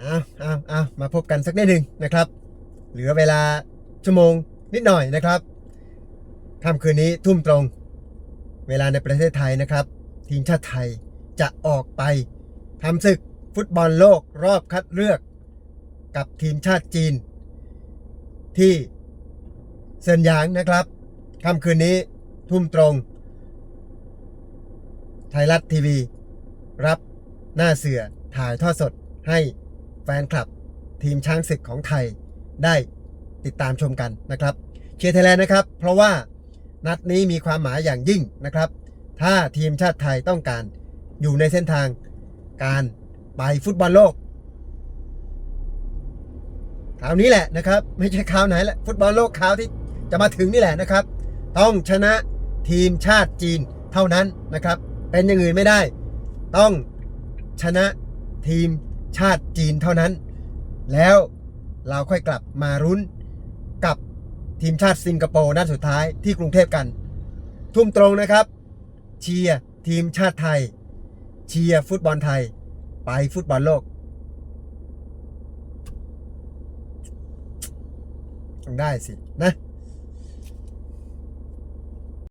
เอาเอาเอามาพบกันสักนิดหนึ่งนะครับ เหลือเวลาชั่วโมงนิดหน่อยนะครับค่ำคืนนี้ทุ่มตรง เวลาในประเทศไทยนะครับ ทีมชาติไทยจะออกไปทำศึกฟุตบอลโลกรอบคัดเลือก กับทีมชาติจีน ที่เซินหยางนะครับค่ำคืนนี้ทุ่มตรง ไทยรัฐทีวี รับหน้าเสือถ่ายทอดสดให้ ฟนคลับ ทีมช้างศึกของไทยได้ติดตามชมกันนะครับ เชียร์ไทยแลนด์นะครับ เพราะว่านัดนี้มีความหมายอย่างยิ่งนะครับ ถ้าทีมชาติไทยต้องการอยู่ในเส้นทางการไปฟุตบอลโลกคราวนี้แหละนะครับ ไม่ใช่คราวไหนแหละฟุตบอลโลกคราวที่จะมาถึงนี่แหละนะครับ ต้องชนะทีมชาติจีนเท่านั้นนะครับ เป็นอย่างอื่นไม่ได้ ต้องชนะทีม ชาติจีนเท่านั้น แล้วเราค่อยกลับมารุ้นกับทีมชาติสิงคโปร์นัดสุดท้ายที่กรุงเทพกัน ทุ่มตรงนะครับ เชียร์ทีมชาติไทย เชียร์ฟุตบอลไทย ไปฟุตบอลโลกต้องได้สินะ